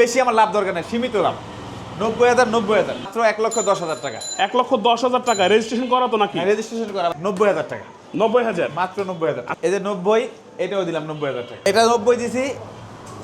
বেশি আমার লাভ দরকার নেই সীমিত লাভ। নব্বই হাজার নব্বই হাজার মাত্র এক লক্ষ দশ হাজার টাকা। এক লক্ষ দশ হাজার টাকা রেজিস্ট্রেশন করা তো নাকি? রেজিস্ট্রেশন করা নব্বই হাজার টাকা। নব্বই হাজার? মাত্র নব্বই হাজার। এই যে নব্বই এটাও দিলাম নব্বই হাজার টাকা। এটা নব্বই দিছি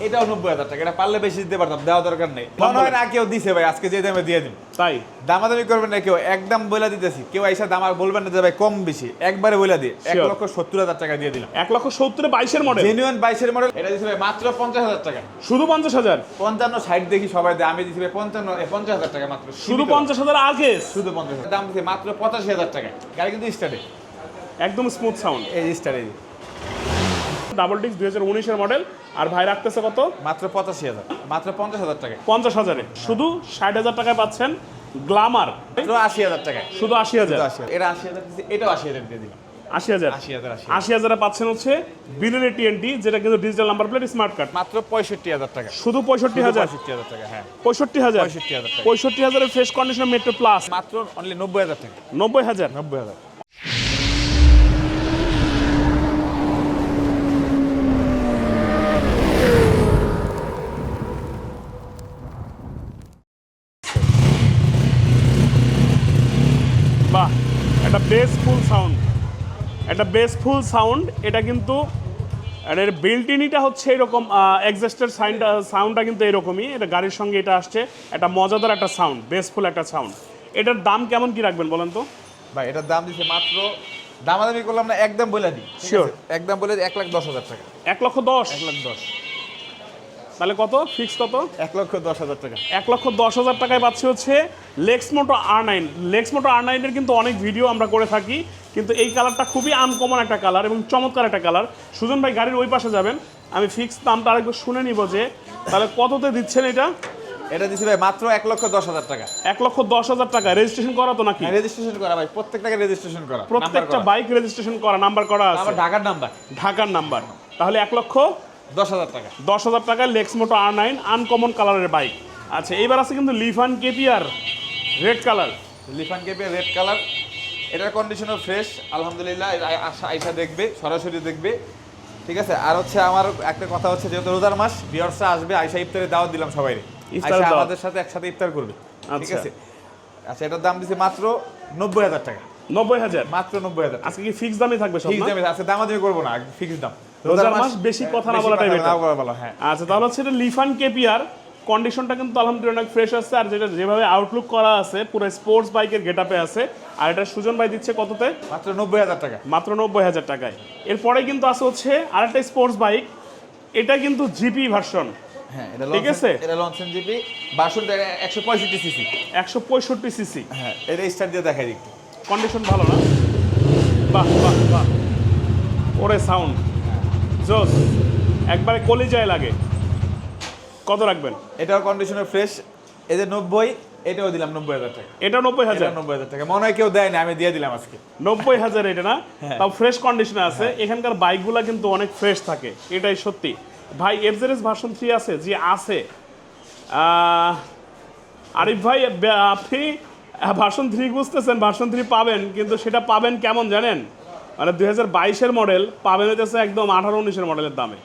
এটাও নব্বই হাজার টাকা এটা পারলে বেশি দিতে পারতাম দেওয়া দরকার নেই। মনে হয় না কেউ দিছে ভাই আজকে যে দামে দিয়ে দিন তাই? দামাদামি করবেন না কেউ একদম বলে দিতেছি। কেউ এসে দাম আর বলবেন না যে ভাই কম বেশি একবারে বলে দিয়ে এক লক্ষ সত্তর হাজার টাকা দিয়ে দিলাম। এক লক্ষ সত্তরে বাইশের মডেল জেনুয়ান বাইশের মডেল এটা দিছে ভাই মাত্র পঞ্চাশ হাজার টাকা। শুধু পঞ্চাশ হাজার? পঞ্চান্ন ষাট দেখি সবাই দেয় আমি দিছি ভাই পঞ্চান্ন পঞ্চাশ হাজার টাকা মাত্র। শুধু পঞ্চাশ হাজার আগে? শুধু পঞ্চাশ হাজার। দাম দিচ্ছে মাত্র পঁচাশি হাজার টাকা। গাড়ি কিন্তু স্টার্টে। একদম স্মুথ সাউন্ড এই স্টার্টে। ডাবল ডিক্স দুই হাজার উনিশের মডেল আর ভাই রাখতেছে কত? মাত্র পঁচাশি হাজার। মাত্র পঞ্চাশ হাজার টাকা পঞ্চাশ হাজারে। শুধু ষাট হাজার টাকায় পাচ্ছেন গ্লামার। আশি হাজার টাকায়। শুধু আশি হাজার। হাজার। এটা আশি হাজার এটাও আশি হাজার দিয়ে দিলাম। আশি হাজার। আশি হাজার হাজারে। পাচ্ছেন হচ্ছে বিলিনি টিএনটি যেটা কিন্তু digital number plate smart card মাত্র পঁয়ষট্টি হাজার টাকা শুধু পঁয়ষট্টি হাজার। পঁয়ষট্টি হাজার টাকা হ্যাঁ। পঁয়ষট্টি হাজার। 65,000 টাকা। পঁয়ষট্টি হাজারের ফ্রেশ কন্ডিশন মেট্রো প্লাস মাত্র অনলি নব্বই হাজার টাকা নব্বই হাজার। নব্বই হাজার বাহ একটা বেস ফুল সাউন্ড একটা বেস ফুল সাউন্ড এটা কিন্তু এর বিল্টিনিটা হচ্ছে এরকম এক্সাস্টের সাউন্ডটা সাউন্ডটা কিন্তু এরকমই। এটা গাড়ির সঙ্গে এটা আসছে একটা মজাদার একটা সাউন্ড বেসফুল একটা সাউন্ড এটার দাম কেমন কি রাখবেন বলেন তো? ভাই এটার দাম দিচ্ছে মাত্র দামাদামি করলাম না একদম বলে দিই শিওর একদম বলে দিই এক লাখ দশ হাজার টাকা। এক লক্ষ দশ? এক লাখ দশ। তাহলে কত? ফিক্স কত? এক লক্ষ দশ হাজার টাকা। এক লক্ষ দশ হাজার টাকায় পাচ্ছি হচ্ছে লেক্স মোটো আর নাইন লেক্স মোটো আর নাইনের কিন্তু অনেক ভিডিও আমরা করে থাকি কিন্তু এই কালারটা খুবই আনকমন একটা কালার এবং চমৎকার একটা কালার সুজন ভাই গাড়ির ওই পাশে যাবেন। আমি ফিক্স দামটা আরেকবার শুনে নিব যে তাহলে কততে দিচ্ছেন এটা? এটা দিছি ভাই মাত্র এক লক্ষ দশ হাজার টাকা। এক লক্ষ দশ হাজার টাকা। রেজিস্ট্রেশন করা তো নাকি? রেজিস্ট্রেশন করা ভাই। প্রত্যেকটাকে রেজিস্ট্রেশন করা প্রত্যেকটা বাইক রেজিস্ট্রেশন করা নাম্বার করা আছে। ঢাকার নাম্বার ঢাকার নাম্বার তাহলে এক লক্ষ দশ হাজার টাকা। দশ হাজার টাকায় লেক্স মোটো আর নাইন আনকমন কালারের বাইক আচ্ছা এইবার আছে কিন্তু Lifan KPR red colour Lifan KP red colour এটার কন্ডিশনও ফ্রেশ আলহামদুলিল্লাহ। আইসা দেখবে সরাসরি দেখবে। ঠিক আছে? আর হচ্ছে আমার একটা কথা হচ্ছে যেহেতু রোজার মাস বিয়ার্সরা আসবে আইসা ইফতারে দাওয়াত দিলাম সবাই আমাদের সাথে একসাথে ইফতার করবে। ঠিক আচ্ছা। আছে? আচ্ছা এটার দাম দিছে মাত্র নব্বই হাজার টাকা। নব্বই হাজার? মাত্র নব্বই হাজার আজকে কি ফিক্স দামই থাকবে সব ঠিক না? দামে আছে করব না ফিক্স দাম। রোজার মাস বেশি কথা না বেশি বলাটাই কথা। না বলা ভালো, হ্যাঁ। আচ্ছা তাহলে হচ্ছে এটা লিফান কেপিআর কন্ডিশনটা কিন্তু আলহামদুলিল্লাহ অনেক ফ্রেশ আছে আর যেটা যেভাবে আউটলুক করা আছে পুরো স্পোর্টস বাইকের গেট আছে আর এটা সুজন ভাই দিচ্ছে কততে? মাত্র নব্বই হাজার টাকা। মাত্র নব্বই হাজার টাকায়। এরপরে কিন্তু আছে হচ্ছে আরেকটা স্পোর্টস বাইক এটা কিন্তু জিপি ভার্সন হ্যাঁ এটা ঠিক লঞ্চেন- আছে। এটা লঞ্চেন জিপি বাষট্টি একশো পঁয়ষট্টি সিসি একশো পঁয়ষট্টি সিসি হ্যাঁ এটা স্টার্ট দিয়ে দেখাই দিই। কন্ডিশন ভালো না? বাহ বাহ বাহ। ওরে সাউন্ড জোস একবারে কলিজায় লাগে। কত রাখবেন? এটাও কন্ডিশনার ফ্রেশ যে নব্বই এটাও দিলাম নব্বই হাজার টাকা। এটা নব্বই হাজার? নব্বই হাজার টাকা। মনে হয় কেউ দেয় না আমি দিয়ে দিলাম আজকে। নব্বই হাজার এটা না? হ্যাঁ। তাও ফ্রেশ কন্ডিশনে আছে। এখানকার বাইকগুলো কিন্তু অনেক ফ্রেশ থাকে। এটাই সত্যি। ভাই এফজেডএস ভার্সন থ্রি আছে জি আছে। আরিফ ভাই আপনি ভার্সন থ্রি বুঝতেছেন ভার্সন থ্রি পাবেন কিন্তু সেটা পাবেন কেমন জানেন? মানে দুই হাজার বাইশের মডেল পাবেন হইতেছে একদম আঠারো উনিশের মডেলের দামে।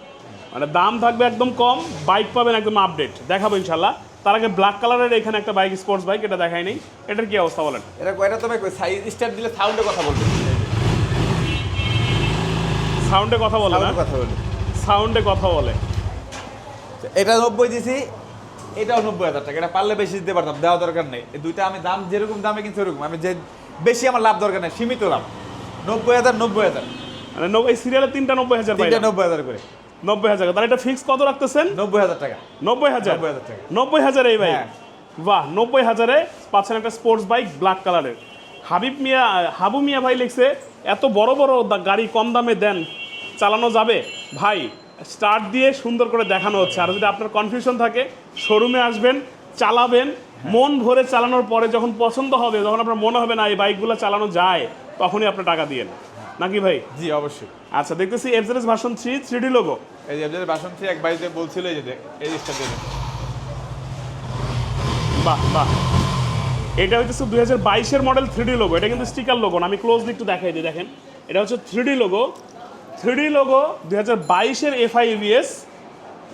মানে দাম থাকবে একদম কম বাইক পাবেন একদম আপডেট দেখাবো ইনশাল্লাহ তার আগে ব্ল্যাক কালারের এখানে একটা বাইক স্পোর্টস বাইক এটা দেখাই নেই। এটার কি অবস্থা বলেন? এটা এটা তবে সাইজ স্টার্ট দিলে সাউন্ডে কথা বলবে। সাউন্ডে কথা বলে না? কথা বলবে। সাউন্ডে কথা বলে। এটা নব্বই দিছি এটাও নব্বই হাজার টাকা। এটা পারলে বেশি দিতে পারতাম দেওয়া দরকার নেই। দুইটা আমি দাম যেরকম দামে কিন্তু এরকম আমি যে বেশি আমার লাভ দরকার নেই সীমিত লাভ। নব্বই হাজার নব্বই হাজার। মানে নব- এই সিরিয়ালে তিনটা নব্বই হাজার তিনটা নব্বই হাজার করে। নব্বই হাজার। তাহলে এটা ফিক্স কত রাখতেছেন? নব্বই হাজার টাকা। নব্বই হাজার। 90,000 টাকা। নব্বই হাজার এই বাইক হ্যাঁ। বাহ নব্বই হাজারে পাচ্ছেন একটা স্পোর্টস বাইক ব্ল্যাক কালারের হাবিব মিয়া হাবু মিয়া ভাই লিখছে এত বড় বড় দা- গাড়ি কম দামে দেন চালানো যাবে? ভাই স্টার্ট দিয়ে সুন্দর করে দেখানো হচ্ছে। আর যদি আপনার কনফিউশন থাকে শোরুমে আসবেন চালাবেন। মন ভরে চালানোর পরে যখন পছন্দ হবে যখন আপনার মনে হবে না এই বাইকগুলো চালানো যায়। তখনই আপনার টাকা দিয়ে নাকি ভাই? জি অবশ্যই। আচ্ছা দেখতেছি FZS version three three D logo এই যে আপনাদের বাসন থ্রি এক বাড়িতে বলছিল এই যে দেখ, এই জিনিসটা দেখ। বাহ বাহ। এটা হচ্ছে দুই হাজার বাইশের মডেল থ্রি ডি লোগো এটা কিন্তু স্টিকার লোগো না আমি ক্লোজলি একটু দেখাই দিই দেখেন। এটা হচ্ছে three D logo three D logo দুই হাজার বাইশের এফআইভিএস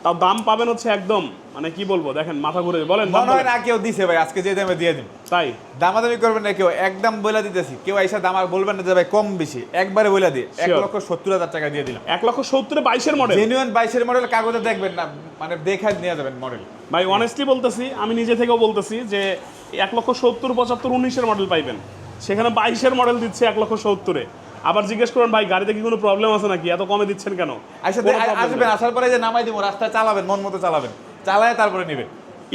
তাও দাম পাবেন হচ্ছে একদম মানে কি বলব দেখেন মাথা ঘুরে বলেন মনে হয় না কেউ দিছে ভাই আজকে যে দামে দিয়ে দিন তাই? দামাদামি করবেন না কেউ একদম বলে দিতেছি। কেউ এসে দাম আর বলবেন না যে ভাই কম বেশি একবারে বলে দিয়ে এক লক্ষ সত্তর হাজার টাকা দিয়ে দিলাম। এক লক্ষ সত্তরে বাইশের মডেল জেনুইন বাইশের মডেল কাগজে দেখবেন না মানে দেখে নিয়ে যাবেন মডেল ভাই অনেস্টলি বলতেছি আমি নিজে থেকেও বলতেছি যে এক লক্ষ সত্তর পঁচাত্তর উনিশের মডেল পাইবেন। সেখানে বাইশের মডেল দিচ্ছে এক লক্ষ সত্তরে। আবার জিজ্ঞেস করেন ভাই গাড়িতে কি কোনো প্রবলেম আছে নাকি? এত কমে দিচ্ছেন কেন? আচ্ছা আসবেন আসার পরে যে নামাই দিব রাস্তায় চালাবেন মন মতো চালাবেন। চালায় তারপরে নেবেন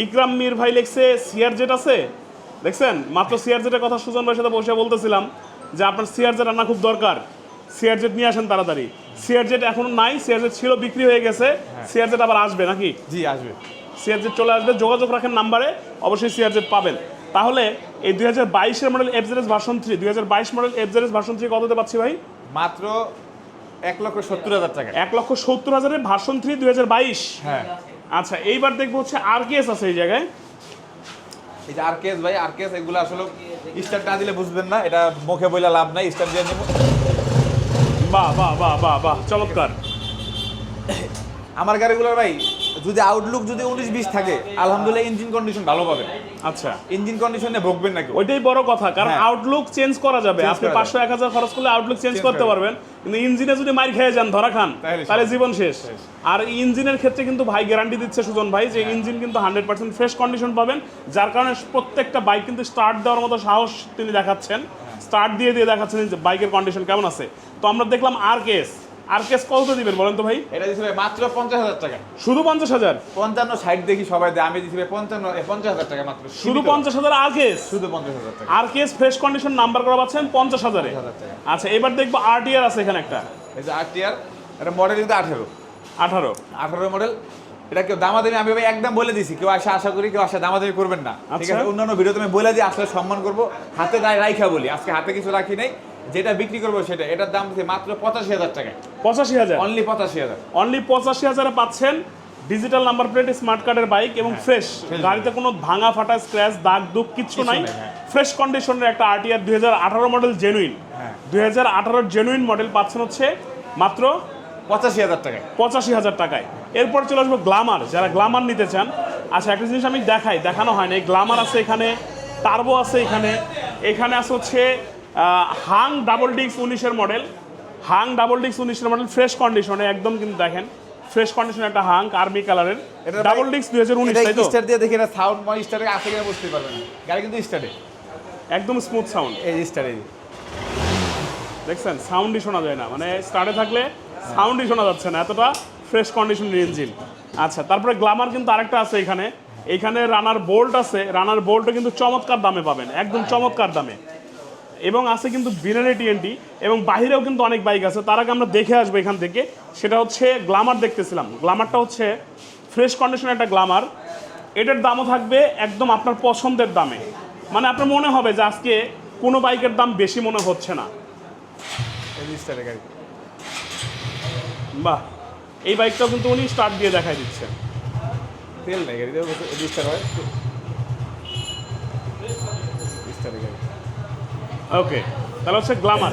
ইকরাম মির ভাই লেখছে সিআর জেট আছে? দেখছেন? মাত্র সিআর জেটের কথা সুজন ভাইয়ের সাথে বসে বলতেছিলাম যে আপনার সিআর জেট আনা খুব দরকার। সিআর জেট নিয়ে আসেন তাড়াতাড়ি। সিআর জেট এখন নাই সিআর জেট ছিল বিক্রি হয়ে গেছে। সিআর জেট আবার আসবে নাকি? জি আসবে। সিআরজেড চলে আসবে যোগাযোগ রাখেন নাম্বারে অবশ্যই সিআরজেড পাবেন। তাহলে এই দুই হাজার বাইশের মডেল এফজেরেস ভার্সন থ্রি দুই হাজার বাইশ মডেল এফজেরেস ভার্সন থ্রি কততে পাচ্ছি ভাই? মাত্র এক লক্ষ সত্তর হাজার টাকা। এক লক্ষ সত্তর হাজারের ভার্সন থ্রি দুই হাজার বাইশ। হ্যাঁ। আচ্ছা এইবার দেখব হচ্ছে আর কেস আছে এই জায়গায়। এই যে আরকেএস ভাই আর আরকেএস এগুলো আসলে স্টার না দিলে বুঝবেন না এটা মুখে বইলা লাভ নাই স্টার দিয়ে নেব। বাহ বাহ বাহ বাহ বাহ চমৎকার। আমার গাড়িগুলোর ভাই যদি আউটলুক যদি উনিশ বিশ থাকে আলহামদুলিল্লাহ ইঞ্জিন কন্ডিশন ভালো পাবেন। আচ্ছা। ইঞ্জিন কন্ডিশনে ভোগবেন না কেউ ওইটাই বড় কথা কারণ হ্যাঁ। আউটলুক চেঞ্জ করা যাবে। আপনি পাঁচশো এক হাজার খরচ করলে আউটলুক চেঞ্জ করতে পারবেন। কিন্তু ইঞ্জিনে যদি মার খেয়ে যান ধরা খান তাহলে জীবন শেষ। আর ইঞ্জিনের ক্ষেত্রে কিন্তু ভাই গ্যারান্টি দিচ্ছে সুজন ভাই হ্যাঁ। যে ইঞ্জিন কিন্তু হান্ড্রেড পার্সেন্ট ফ্রেশ কন্ডিশন পাবেন যার কারণে প্রত্যেকটা বাইক কিন্তু স্টার্ট দেওয়ার মতো সাহস তিনি দেখাচ্ছেন। হ্যাঁ। স্টার্ট দিয়ে দিয়ে দেখাচ্ছেন যে বাইকের কন্ডিশন কেমন আছে। তো আমরা দেখলাম আর কেস আর কেস কত দিবেন বলেন তো ভাই? এটা ভাই মাত্র পঞ্চাশ হাজার টাকা। শুধু পঞ্চাশ হাজার? পঞ্চান্ন সাইড দেখি সবাই দেয় আমি ভাই পঞ্চান্ন পঞ্চাশ হাজার টাকা মাত্র। শুধু পঞ্চাশ হাজার আর কেস? শুধু পঞ্চাশ হাজার টাকা। আর কেস ফ্রেশ কন্ডিশন নাম্বার করা পাচ্ছেন পঞ্চাশ হাজারে। 50,000 আচ্ছা এবার দেখব আরটিআর আছে এখানে একটা। এই যে আর টিআর এটা মডেল কিন্তু আঠেরো। আঠারো। আঠারো মডেল এটা কেউ দামাদামি আমি একদম বলে দিছি কেউ আসে আশা করি কেউ আসে দামাদামি করবেন না। ঠিক আচ্ছা। আছে অন্যান্য ভিডিও তুমি বলে দিই আসলে সম্মান করব। হাতে গায়ে রাইখা বলি। আজকে হাতে কিছু রাখি নাই। যেটা বিক্রি করব সেটা এটার দাম মাত্র পঁচাশি হাজার টাকা পঁচাশি হাজার? অনলি পঁচাশি হাজার। অনলি পঁচাশি হাজারে পাচ্ছেন ডিজিটাল নাম্বার প্লেট স্মার্ট কার্ডের বাইক এবং ফ্রেশ গাড়িতে কোনো ভাঙা ফাটা স্ক্র্যাচ দাগ দুঃখ কিচ্ছু নাই। নাই, হ্যাঁ। ফ্রেশ কন্ডিশনের একটা আরটিআর দুই হাজার আঠারো মডেল জেনুইন হ্যাঁ। দুই হাজার আঠারোর জেনুইন মডেল পাচ্ছেন হচ্ছে মাত্র পঁচাশি হাজার টাকায়। পঁচাশি হাজার টাকায়। এরপর চলে আসব গ্লামার যারা গ্লামার নিতে চান আচ্ছা একটা জিনিস আমি দেখাই দেখানো হয়নি গ্লামার আছে এখানে টার্বো আছে এখানে। এখানে আছে হচ্ছে হাং ডাবল ডিক্স উনিশের মডেল। হাং ডাবল ডিক্স উনিশের মডেল ফ্রেশ কন্ডিশনে একদম কিন্তু দেখেন ফ্রেশ কন্ডিশনে একটা হাং আর্মি কালারের। ডাবল ডিক্স দুই হাজার উনিশ তাই তো? স্টার দিয়ে দেখি এটা সাউন্ড মানে স্টারে আছে কিনা বুঝতে পারবেন না। গাড়ি কিন্তু স্টারে। একদম স্মুথ সাউন্ড এই স্টারে। দেখছেন? সাউন্ডই শোনা যায় না। মানে স্টার্টে থাকলে সাউন্ডই শোনা যাচ্ছে না এতটা ফ্রেশ কন্ডিশনের ইঞ্জিন আচ্ছা তারপরে গ্লামার কিন্তু আরেকটা আছে এখানে। এখানে রানার বোল্ট আছে। রানার বোল্টও কিন্তু চমৎকার দামে পাবেন একদম চমৎকার দামে। এবং আছে কিন্তু বিনানি টিএনটি এবং বাইরেও কিন্তু অনেক বাইক আছে। তার আগে আমরা দেখে আসব এখান থেকে। সেটা হচ্ছে গ্লামার দেখতেছিলাম। গ্লামারটা হচ্ছে ফ্রেশ কন্ডিশনের একটা গ্লামার এটার দামও থাকবে একদম আপনার পছন্দের দামে। মানে আপনার মনে হবে যে আজকে কোনো বাইকের দাম বেশি মনে হচ্ছে না। এই বাহ! এই বাইকটাও কিন্তু উনি স্টার্ট দিয়ে দেখাই দিচ্ছেন। তেল নেই গাড়িতে স্টার হয় স্টারে গাড়ি ওকে তাহলে হচ্ছে গ্লামার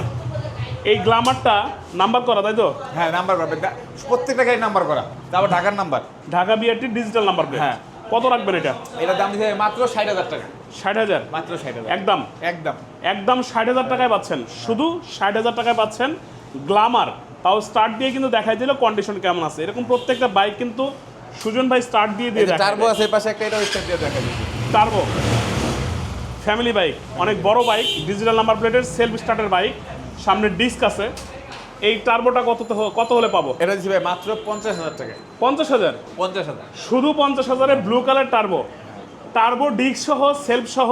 এই গ্লামারটা নাম্বার করা তাই তো? হ্যাঁ নাম্বার করা দা- প্রত্যেকটা গাড়ি নাম্বার করা। তারপর ঢাকার number Dhaka BRT digital number হ্যাঁ। কত রাখবেন এটা? এটা দাম দিচ্ছে মাত্র ষাট হাজার টাকা। ষাট হাজার? মাত্র ষাট হাজার। একদম। একদম। একদম ষাট হাজার টাকায় পাচ্ছেন। শুধু ষাট হাজার টাকায় পাচ্ছেন গ্লামার তাও স্টার্ট দিয়ে কিন্তু দেখাই দিল কন্ডিশন কেমন আছে। এরকম প্রত্যেকটা বাইক কিন্তু সুজন ভাই স্টার্ট দিয়ে দিয়ে টার্বো আছে পাশে একটা এটাও স্টার দিয়ে দেখা দিচ্ছি টার্বো ফ্যামিলি বাইক অনেক বড় বাইক ডিজিটাল নাম্বার প্লেটের সেলফ স্টার্টের বাইক সামনে ডিস্ক আছে। এই টার্বোটা কত কত হলে পাবো? এটা দিচ্ছি ভাই মাত্র পঞ্চাশ হাজার টাকা। পঞ্চাশ হাজার? পঞ্চাশ হাজার। শুধু পঞ্চাশ হাজারে blue colour turbo turbo disc সহ সেলফ সহ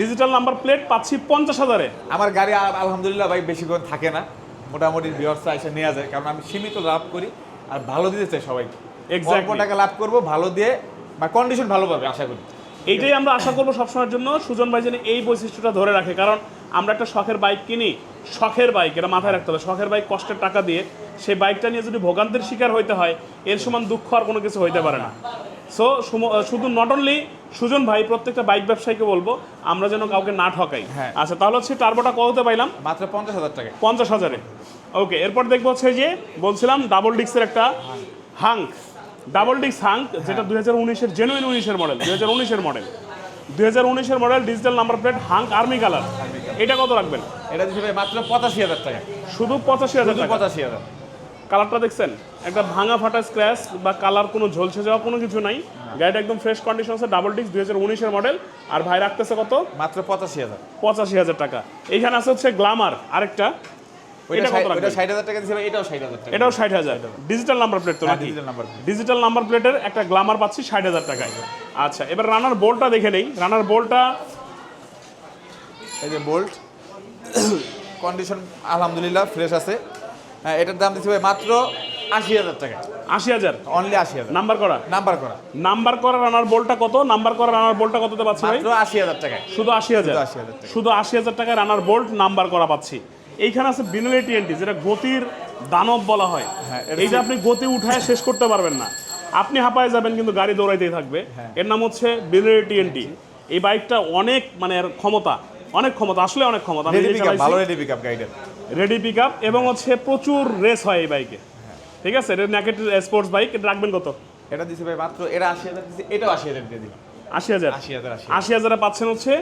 ডিজিটাল নাম্বার প্লেট পাচ্ছি পঞ্চাশ হাজারে। আমার গাড়ি আলহামদুলিল্লাহ ভাই বেশিক্ষণ থাকে না। মোটামুটি বিহর্সা এসে নেওয়া যায় কারণ আমি সীমিত লাভ করি আর ভালো দিতে চাই সবাইকে। টাকা লাভ করব ভালো দিয়ে বা কন্ডিশন ভালো পাবে আশা করি। এইটাই আমরা আশা করব সবসময়ের জন্য। সুজন ভাই যেন এই বৈশিষ্ট্যটা ধরে রাখে। কারণ আমরা একটা শখের বাইক কিনি। শখের বাইক এটা মাথায় রাখতে হবে। শখের বাইক কষ্টের টাকা দিয়ে সেই বাইকটা নিয়ে যদি ভোগান্তের শিকার হইতে হয় এর সমান দুঃখ আর কোনো কিছু হইতে পারে না। সো শুধু নট অনলি সুজন ভাই প্রত্যেকটা বাইক ব্যবসায়ীকে বলব আমরা যেন কাউকে না ঠকাই। হ্যাঁ। আচ্ছা তাহলে হচ্ছে টার্বোটা কততে পাইলাম? মাত্র পঞ্চাশ হাজার টাকা। পঞ্চাশ হাজারে। ওকে এরপর দেখব হচ্ছে যে বলছিলাম ডাবল ডিক্সের একটা হাঙ্ক ডাবল ডিক্স হাঙ্ক যেটা দুই হাজার উনিশের জেনুইন উনিশের মডেল দুই হাজার উনিশের মডেল দুই হাজার উনিশের model digital number plate Hunk army colour এটা কত রাখবেন? এটা দিচ্ছে মাত্র পঁচাশি হাজার টাকা। শুধু পঁচাশি হাজার পঁচাশি হাজার। কালারটা দেখছেন? একটা ভাঙা ফাটা স্ক্র্যাচ বা কালার কোনো ঝলসে যাওয়া কোনো কিছু নাই। গাড়িটা একদম ফ্রেশ কন্ডিশন আছে ডাবল ডিক্স দুই হাজার উনিশের মডেল আর ভাই রাখতেছে কত? মাত্র পঁচাশি হাজার। পঁচাশি হাজার টাকা। এইখানে আছে হচ্ছে গ্লামার আরেকটা। ওইটা টাকা এটাও টাকা। এটাও ডিজিটাল নাম্বার প্লেট তো নাকি? digital number ডিজিটাল নাম্বার প্লেটের একটা গ্লামার পাচ্ছি ষাট হাজার টাকায়। আচ্ছা এবার রানার বোল্টটা দেখে নেই। রানার বোল্টটা এই যে বোল্ট কন্ডিশন আলহামদুলিল্লাহ ফ্রেশ আছে। হ্যাঁ এটার দাম দিচ্ছে ভাই মাত্র আশি হাজার টাকা। আশি হাজার? অনলি আশি হাজার। নাম্বার করা? নাম্বার করা। নাম্বার করা রানার কত? নাম্বার করা রানার কততে পাচ্ছি ভাই? আশি হাজার টাকায়। শুধু আশি হাজার। শুধু 80,000 শুধু আশি হাজার টাকায় রানার বোল্ট নাম্বার করা পাচ্ছি। এইখানে আছে বিনুলি টিএনটি যেটা গতির দানব বলা হয়। হ্যাঁ, এই যে আপনি গতি উঠায় শেষ করতে পারবেন না। আপনি হাঁপায় যাবেন কিন্তু গাড়ি দৌড়াইতেই থাকবে। হ্যাঁ। এর নাম হচ্ছে বিনুলি টিএনটি এই বাইকটা অনেক মানে এর ক্ষমতা অনেক ক্ষমতা আসলে অনেক ক্ষমতা। রেডি পিক আপ এবং হচ্ছে প্রচুর রেস হয় এই বাইকে। ঠিক আছে? এটা ন্যাকেট স্পোর্টস বাইক এটা রাখবেন কত? এটা দিচ্ছে ভাই মাত্র এটা আশি হাজার দিচ্ছে এটাও আশি হাজার দিয়ে দিলাম। আশি হাজার। আশি হাজার পাচ্ছেন হচ্ছে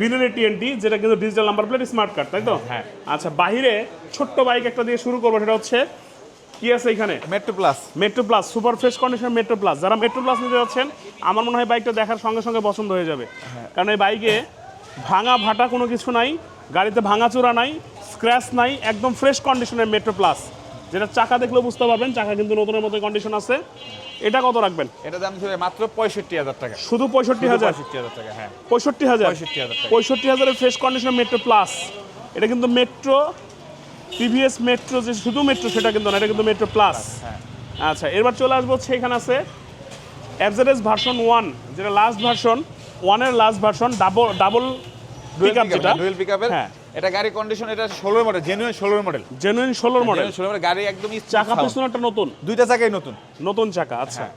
বিনুলি টিএনটি যেটা কিন্তু digital number plate smart card তাই তো? হ্যাঁ। আচ্ছা বাহিরে ছোট্ট বাইক একটা দিয়ে শুরু করব সেটা হচ্ছে কি আছে এখানে? Metro plus metro plus super fresh condition metro plus যারা মেট্রো প্লাস নিতে যাচ্ছেন আমার মনে হয় বাইকটা দেখার সঙ্গে সঙ্গে পছন্দ হয়ে যাবে। কারণ এই বাইকে ভাঙা ভাটা কোনো কিছু নাই গাড়িতে ভাঙাচোরা নাই স্ক্র্যাচ নাই একদম ফ্রেশ কন্ডিশনের মেট্রো প্লাস যেটা চাকা দেখলে বুঝতে পারবেন চাকা কিন্তু নতুনের মতো কন্ডিশন আছে। এটা কত রাখবেন? এটা দাম ভাই মাত্র পঁয়ষট্টি হাজার টাকা। শুধু পঁয়ষট্টি হাজার? পঁয়ষট্টি হাজার টাকা হ্যাঁ। পঁয়ষট্টি হাজার? পঁয়ষট্টি হাজার টাকা। পঁয়ষট্টি হাজারের ফ্রেশ কন্ডিশন মেট্রো প্লাস এটা কিন্তু মেট্রো টিভিএস মেট্রো যে শুধু মেট্রো সেটা কিন্তু না এটা কিন্তু মেট্রো প্লাস হ্যাঁ। আচ্ছা এবার চলে আসব হচ্ছে এখানে আছে এফজেডএস ভার্সন ওয়ান যেটা লাস্ট ভার্সন ওয়ানের last version double double pick up যেটা। ডুয়েল পিকআপের হ্যাঁ। এটা গাড়ি কন্ডিশন এটা ষোলোর মডেল জেনুইন ষোলোর মডেল জেনুইন ষোলোর মডেল ষোলো মডেল গাড়ি একদম চাকা। একটা নতুন? দুইটা চাকাই নতুন। নতুন চাকা আচ্ছা। হ্যাঁ।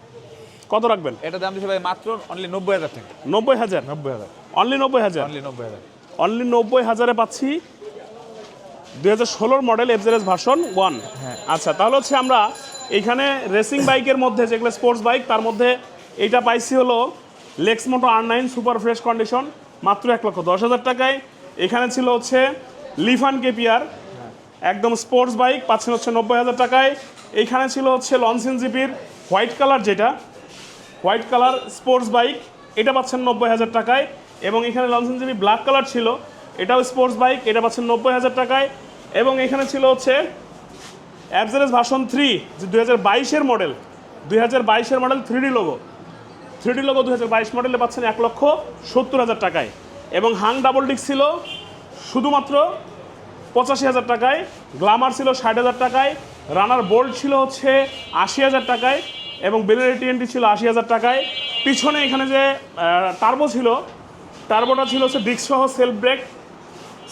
কত রাখবেন? এটা দাম দিচ্ছে ভাই মাত্র অনলি নব্বই হাজার টাকা। নব্বই হাজার? নব্বই হাজার। অনলি নব্বই হাজার? অনলি নব্বই হাজার। অনলি নব্বই হাজারে পাচ্ছি দুই হাজার ষোলোর মডেল এফজেডএস ভার্সন ওয়ান হ্যাঁ। আচ্ছা তাহলে হচ্ছে আমরা এইখানে রেসিং বাইকের মধ্যে যেগুলো স্পোর্টস বাইক তার মধ্যে এইটা পাইছি হলো Lexmoto R nine super fresh condition মাত্র এক লক্ষ দশ হাজার টাকায়। এখানে ছিল হচ্ছে লিফান কেপিয়ার একদম স্পোর্টস বাইক পাচ্ছেন হচ্ছে নব্বই হাজার টাকায়। এইখানে ছিল হচ্ছে লনসিন জিপির হোয়াইট কালার যেটা, হোয়াইট কালার স্পোর্টস বাইক এটা পাচ্ছেন নব্বই হাজার টাকায়। এবং এখানে লনসন জিবি ব্ল্যাক কালার ছিল, এটাও স্পোর্টস বাইক এটা পাচ্ছেন নব্বই হাজার টাকায়। এবং এখানে ছিল হচ্ছে অ্যাবজারেস ভাষণ থ্রি যে দুই হাজার বাইশের মডেল দুই হাজার বাইশের model three D logo three D logo দুই হাজার বাইশ মডেলে পাচ্ছেন এক লক্ষ সত্তর হাজার টাকায়। এবং হাং ডাবল ডিক ছিল শুধুমাত্র পঁচাশি হাজার টাকায়, গ্লামার ছিল ষাট হাজার টাকায়, রানার বোল্ট ছিল হচ্ছে আশি হাজার টাকায় এবং বেলের টিএনটি ছিল আশি হাজার টাকায়। পিছনে এখানে যে টার্বো ছিল টার্বোটা ছিল হচ্ছে ডিস্ক সহ self brake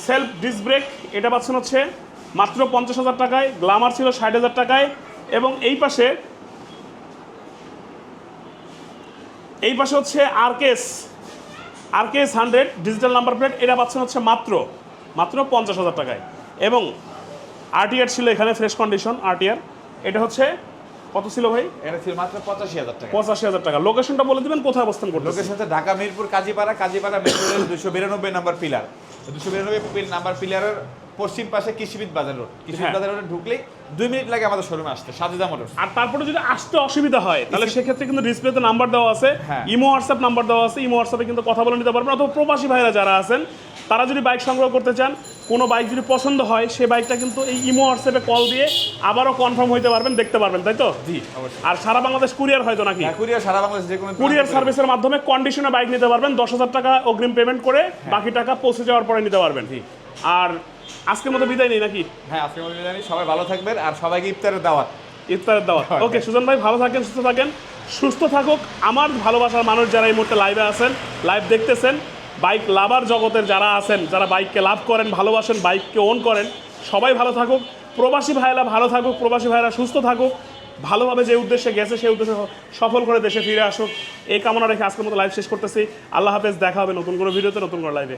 self disc brake এটা পাচ্ছেন হচ্ছে মাত্র পঞ্চাশ হাজার টাকায়, গ্লামার ছিল ষাট হাজার টাকায় এবং এই পাশে এই পাশে হচ্ছে RKS RKS hundred digital number plate এটা পাচ্ছেন হচ্ছে মাত্র মাত্র পঞ্চাশ হাজার টাকায়। এবং আরটিআর ছিল এখানে ফ্রেশ কন্ডিশন আরটিআর এটা হচ্ছে কত ছিল ভাই? এটা ছিল মাত্র পঁচাশি হাজার টাকা। পঁচাশি হাজার টাকা। লোকেশনটা বলে দেবেন কোথায় অবস্থান করবে location Dhaka Mirpur Kazipara Kazipara metro rail দুশো বিরানব্বই নাম্বার পিলার দুশো বিরানব্বই নাম্বার পিলারের পশ্চিম পাশে কৃষিবিদ বাজার রোড। কৃষিবিদ হ্যাঁ। বাজার রোডে ঢুকলেই দুই মিনিট লাগে আমাদের শোরুমে আসতে। সাজেদা মোটর আর তারপরে যদি আসতে অসুবিধা হয় তাহলে সেক্ষেত্রে কিন্তু ডিসপ্লেতে নাম্বার দেওয়া আছে হ্যাঁ। ইমো হোয়াটসঅ্যাপ নাম্বার দেওয়া আছে ইমো হোয়াটসঅ্যাপে কিন্তু কথা বলে নিতে পারবেন। অথবা প্রবাসী ভাইরা যারা আছেন তারা যদি বাইক সংগ্রহ করতে চান কোনো বাইক যদি পছন্দ হয় সেই বাইকটা কিন্তু এই ইমো হোয়াটসঅ্যাপে কল দিয়ে আবারও কনফার্ম হইতে পারবেন দেখতে পারবেন তাই তো? জি আর সারা বাংলাদেশ কুরিয়ার হয়তো নাকি? হ্যাঁ, কুরিয়ার সারা বাংলাদেশ যে কোনো কুরিয়ার সার্ভিসের মাধ্যমে কন্ডিশনে বাইক নিতে পারবেন দশ হাজার টাকা অগ্রিম পেমেন্ট করে বাকি টাকা পৌঁছে যাওয়ার পরে নিতে পারবেন। আর আজকের মতো বিদায় নেই নাকি? হ্যাঁ আজকে বিদায় নেই। সবাই ভালো থাকবেন আর সবাইকে ইফতারের দাওয়াত। ইফতারের দাওয়াত। ওকে সুজন ভাই ভালো থাকেন সুস্থ থাকেন। সুস্থ থাকুক আমার ভালোবাসার মানুষ যারা এই মুহূর্তে লাইভে আছেন লাইভ দেখতেছেন বাইক লাভার জগতের যারা আছেন যারা বাইককে লাভ করেন ভালোবাসেন বাইককে ওন করেন সবাই ভালো থাকুক। প্রবাসী ভাইরা ভালো থাকুক প্রবাসী ভাইরা সুস্থ থাকুক। ভালোভাবে যে উদ্দেশ্যে গেছে সেই উদ্দেশ্যে সফল করে দেশে ফিরে আসুক। এই কামনা রেখে আজকের মতো লাইভ শেষ করতেছি। আল্লাহ হাফেজ দেখা হবে নতুন কোনো ভিডিওতে নতুন কোনো লাইভে